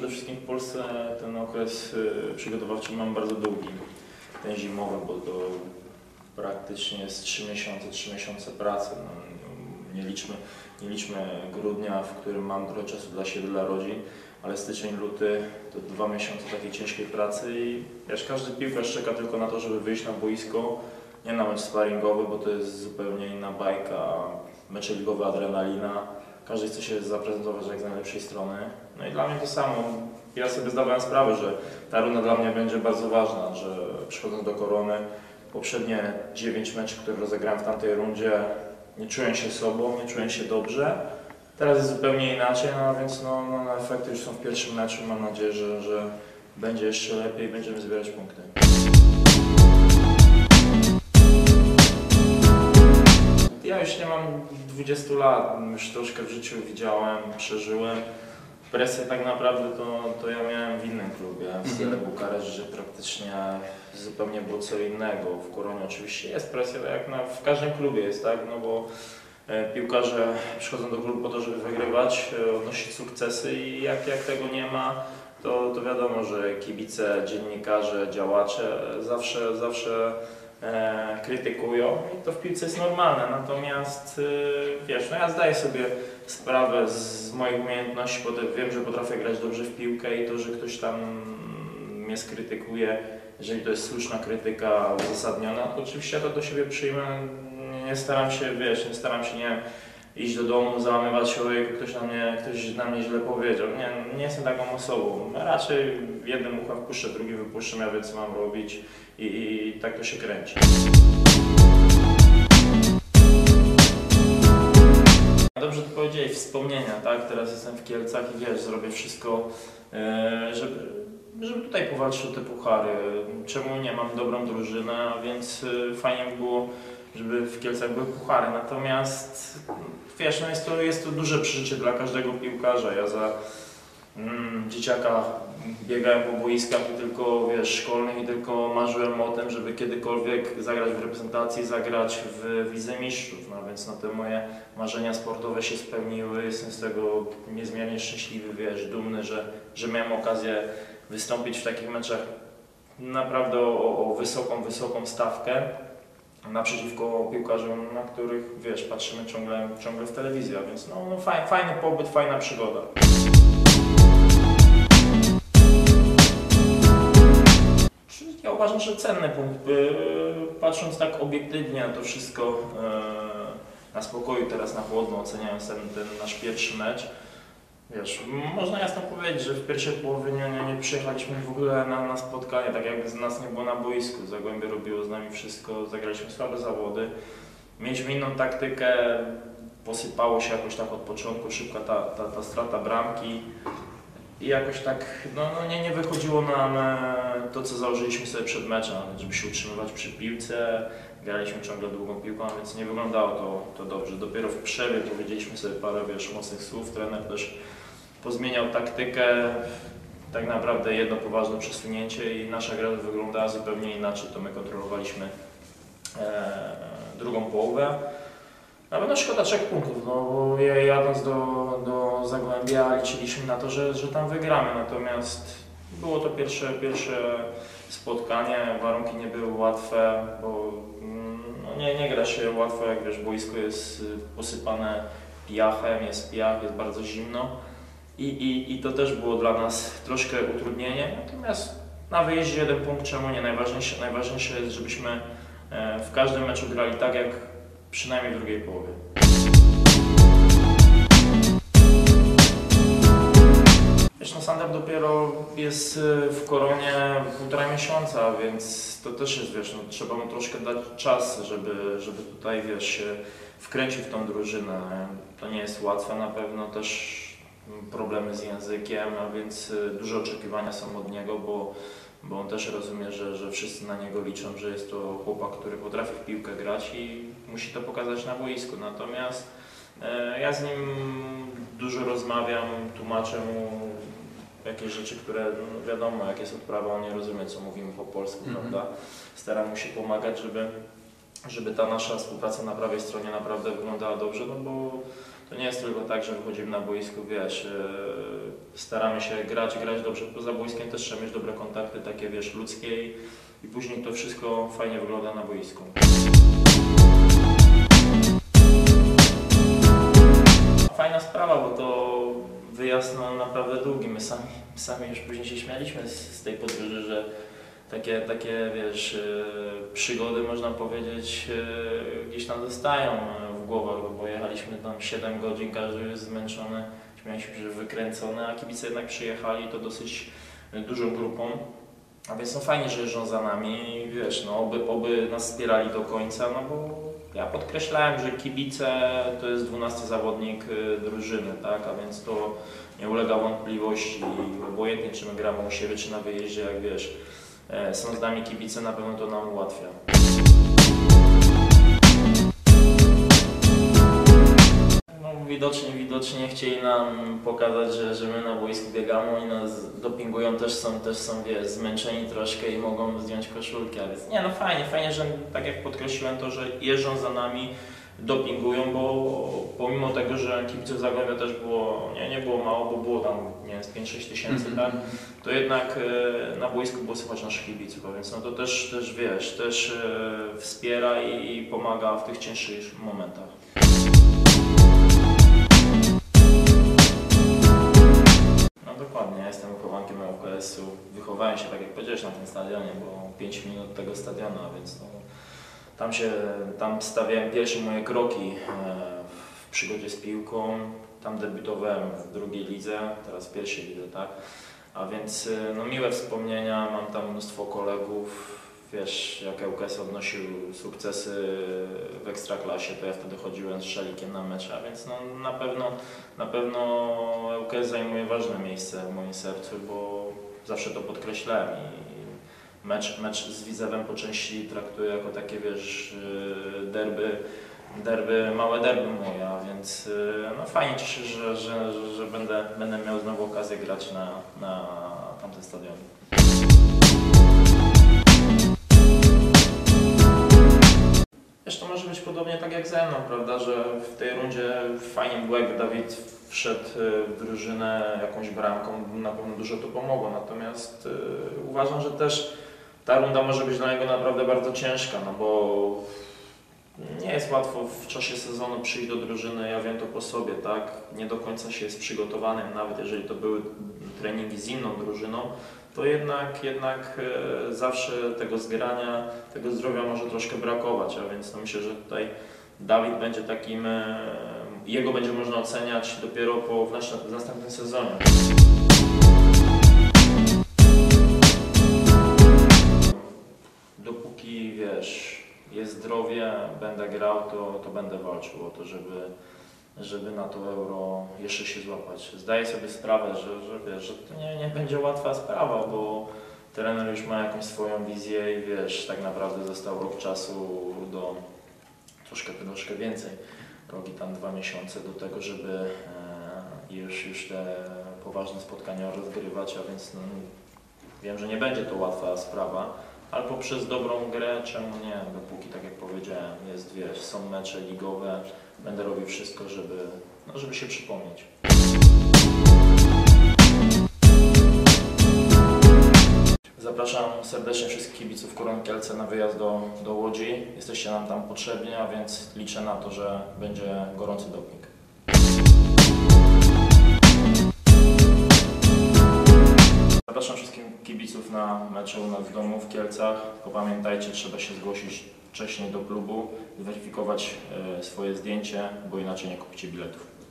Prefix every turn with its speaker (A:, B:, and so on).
A: w Polsce ten okres y, przygotowawczy mam bardzo długi, ten zimowy, bo to praktycznie jest 3 miesiące, 3 miesiące pracy. No, nie, liczmy, nie liczmy grudnia, w którym mam trochę czasu dla siebie, dla rodzin, ale styczeń, luty to dwa miesiące takiej ciężkiej pracy i wiesz, każdy piłkarz czeka tylko na to, żeby wyjść na boisko, nie na mecz sparingowy, bo to jest zupełnie inna bajka, mecze ligowe, adrenalina, każdy chce się zaprezentować jak z najlepszej strony. No i dla mnie to samo. Ja sobie zdawałem sprawę, że ta runda dla mnie będzie bardzo ważna, że przychodząc do korony, poprzednie 9 meczów, które rozegrałem w tamtej rundzie, nie czułem się sobą, nie czułem się dobrze. Teraz jest zupełnie inaczej, no więc no, no, no efekty już są w pierwszym meczu. Mam nadzieję, że, że będzie jeszcze lepiej i będziemy zbierać punkty. Ja już nie mam 20 lat, już troszkę w życiu widziałem, przeżyłem. Presję tak naprawdę to, to ja miałem w innym klubie, w Style Bukaresz, że praktycznie zupełnie było co innego. W Koronie oczywiście jest presja, tak jak na, w każdym klubie jest, tak? No bo e, piłkarze przychodzą do klubu po to, żeby wygrywać, e, odnosić sukcesy i jak, jak tego nie ma, to, to wiadomo, że kibice, dziennikarze, działacze zawsze, zawsze e, krytykują i to w piłce jest normalne. Natomiast e, wiesz, no ja zdaję sobie sprawę z moich umiejętności, wiem, że potrafię grać dobrze w piłkę i to, że ktoś tam mnie skrytykuje, jeżeli to jest słuszna krytyka, uzasadniona, to oczywiście ja to do siebie przyjmę. Nie staram się, wiesz, nie staram się, nie wiem, iść do domu, załamywać się, ojej, ktoś na mnie, ktoś na mnie źle powiedział. Nie, nie jestem taką osobą. Raczej jednym uchem wpuszczę, drugi wypuszczę, ja wiem, co mam robić i, i, i tak to się kręci. Dobrze to powiedziałeś, wspomnienia, tak? Teraz jestem w Kielcach i wiesz, zrobię wszystko, e, żeby, żeby tutaj powalczyć o te puchary. Czemu nie mam dobrą drużynę, więc e, fajnie by było, żeby w Kielcach były puchary. Natomiast wiesz, no jest, to, jest to duże przeżycie dla każdego piłkarza. Ja za mm, dzieciaka biegałem po boiskach i tylko wiesz, szkolnych i tylko marzyłem o tym, żeby kiedykolwiek zagrać w reprezentacji, zagrać w Lidze Mistrzów. No więc no, te moje marzenia sportowe się spełniły. Jestem z tego niezmiernie szczęśliwy, wiesz, dumny, że, że miałem okazję wystąpić w takich meczach naprawdę o, o wysoką, wysoką stawkę naprzeciwko piłkarzom, na których, wiesz, patrzymy ciągle, ciągle w telewizji, a więc no, no faj, fajny pobyt, fajna przygoda. Ja uważam, że cenny punkt. Patrząc tak obiektywnie na to wszystko, yy, na spokoju, teraz na chłodno, oceniając ten, ten nasz pierwszy mecz, wiesz, można jasno powiedzieć, że w pierwszej połowie nie, nie, nie przyjechaliśmy w ogóle na, na spotkanie, tak jakby z nas nie było na boisku. Zagłębie robiło z nami wszystko, zagraliśmy słabe zawody. Mieliśmy inną taktykę, posypało się jakoś tak od początku, szybka ta, ta, ta strata bramki. I jakoś tak, no, no nie, nie wychodziło nam to, co założyliśmy sobie przed meczem, żeby się utrzymywać przy piłce. Graliśmy ciągle długą piłką, więc nie wyglądało to, to dobrze. Dopiero w przerwie powiedzieliśmy sobie parę wiesz, mocnych słów. Trener też pozmieniał taktykę. Tak naprawdę jedno poważne przesunięcie i nasza gra wyglądała zupełnie inaczej. To my kontrolowaliśmy e, drugą połowę. Na pewno szkoda trzech punktów, no bo ja- jadąc do, do Zagłębia liczyliśmy na to, że, że tam wygramy, natomiast było to pierwsze, pierwsze spotkanie, warunki nie były łatwe, bo mm, no nie, nie gra się łatwo, jak wiesz, boisko jest posypane piachem, jest piach, jest bardzo zimno i, i, i to też było dla nas troszkę utrudnienie, natomiast na wyjeździe jeden punkt, czemu nie? Najważniejsze, najważniejsze jest, żebyśmy e, w każdym meczu grali tak, jak przynajmniej w drugiej połowie. Wiesz, no Sander dopiero jest y, w koronie półtora miesiąca, więc to też jest, wiesz, no, trzeba mu troszkę dać czas, żeby, żeby tutaj, wiesz, wkręcił w tą drużynę. To nie jest łatwe na pewno, też problemy z językiem, a więc y, duże oczekiwania są od niego, bo, bo on też rozumie, że, że wszyscy na niego liczą, że jest to chłopak, który potrafi w piłkę grać i musi to pokazać na boisku. Natomiast e, ja z nim dużo rozmawiam, tłumaczę mu jakieś rzeczy, które no wiadomo, jak jest odprawa, on nie rozumie, co mówimy po polsku,
B: Mhm.
A: prawda? Staram mu się pomagać, żeby żeby ta nasza współpraca na prawej stronie naprawdę wyglądała dobrze, no bo to nie jest tylko tak, że wychodzimy na boisku, wiesz, e, staramy się grać, grać dobrze poza boiskiem, też trzeba mieć dobre kontakty, takie wiesz, ludzkie i, później to wszystko fajnie wygląda na boisku. Fajna sprawa, bo to wyjazd no, naprawdę długi. My sami, sami już później się śmialiśmy z, z tej podróży, że takie, takie wiesz, e, przygody można powiedzieć e, gdzieś tam zostają e, w głowach, bo jechaliśmy tam 7 godzin, każdy jest zmęczony, śmialiśmy się, wykręcony, a kibice jednak przyjechali to dosyć dużą grupą. A więc no fajnie, że jeżdżą za nami, wiesz, no oby, oby nas wspierali do końca, no bo ja podkreślałem, że kibice to jest 12 zawodnik drużyny, tak, a więc to nie ulega wątpliwości, obojętnie czy my gramy u siebie, czy na wyjeździe, jak wiesz, e, są z nami kibice, na pewno to nam ułatwia. Widocznie, widocznie chcieli nam pokazać, że, że my na boisku biegamy, oni nas dopingują, też są, też są wiesz, zmęczeni troszkę i mogą zdjąć koszulki, a więc nie no fajnie, fajnie, że tak jak podkreśliłem to, że jeżdżą za nami, dopingują, bo pomimo tego, że kibiców Zagłębia też było, nie, nie było mało, bo było tam, nie wiem, z 5-6 tysięcy,
B: Mhm.
A: tak, to jednak e, na boisku było słychać naszych kibiców, a więc no to też, też wiesz, też e, wspiera i, i pomaga w tych cięższych momentach. Jestem wychowankiem ŁKS-u. Wychowałem się, tak jak powiedziałeś, na tym stadionie, bo 5 minut tego stadionu, a więc no, tam się, tam stawiałem pierwsze moje kroki e, w przygodzie z piłką. Tam debiutowałem w drugiej lidze, teraz w pierwszej lidze, tak? A więc e, no, miłe wspomnienia, mam tam mnóstwo kolegów. Wiesz, jak ŁKS odnosił sukcesy w Ekstraklasie, to ja wtedy chodziłem z szalikiem na mecze, a więc no, na pewno na pewno ŁKS zajmuje ważne miejsce w moim sercu, bo zawsze to podkreślałem i mecz, mecz z Widzewem po części traktuję jako takie, wiesz, y, derby, derby małe derby moje, a więc y, no fajnie cieszę, że, że, że, że będę, będę miał znowu okazję grać na, na tamtym stadionie. Ze prawda, że w tej rundzie fajnie było, jakby Dawid wszedł y, w drużynę jakąś bramką, na pewno dużo to pomogło, natomiast y, uważam, że też ta runda może być dla niego naprawdę bardzo ciężka, no bo nie jest łatwo w czasie sezonu przyjść do drużyny, ja wiem to po sobie, tak, nie do końca się jest przygotowanym, nawet jeżeli to były treningi z inną drużyną, to jednak, jednak e, zawsze tego zgrania, tego zdrowia może troszkę brakować, a więc no myślę, że tutaj Dawid będzie takim, e, jego będzie można oceniać dopiero po, w, nas- w następnym sezonie. Dopóki wiesz, jest zdrowie, będę grał, to, to będę walczył o to, żeby, żeby na to euro jeszcze się złapać. Zdaję sobie sprawę, że, że wiesz, że to nie, nie będzie łatwa sprawa, bo trener już ma jakąś swoją wizję i wiesz, tak naprawdę został rok czasu do troszkę, troszkę więcej, rok i tam dwa miesiące do tego, żeby e, już, już te poważne spotkania rozgrywać, a więc no, wiem, że nie będzie to łatwa sprawa, ale poprzez dobrą grę, czemu nie, dopóki, tak jak powiedziałem, jest, wiesz, są mecze ligowe, będę robił wszystko, żeby, no, żeby się przypomnieć. Zapraszam serdecznie wszystkich kibiców Koron Kielce na wyjazd do, do Łodzi. Jesteście nam tam potrzebni, a więc liczę na to, że będzie gorący doping. Zapraszam wszystkich kibiców na mecze u nas w domu w Kielcach. Tylko pamiętajcie, trzeba się zgłosić wcześniej do klubu, zweryfikować e, swoje zdjęcie, bo inaczej nie kupicie biletów.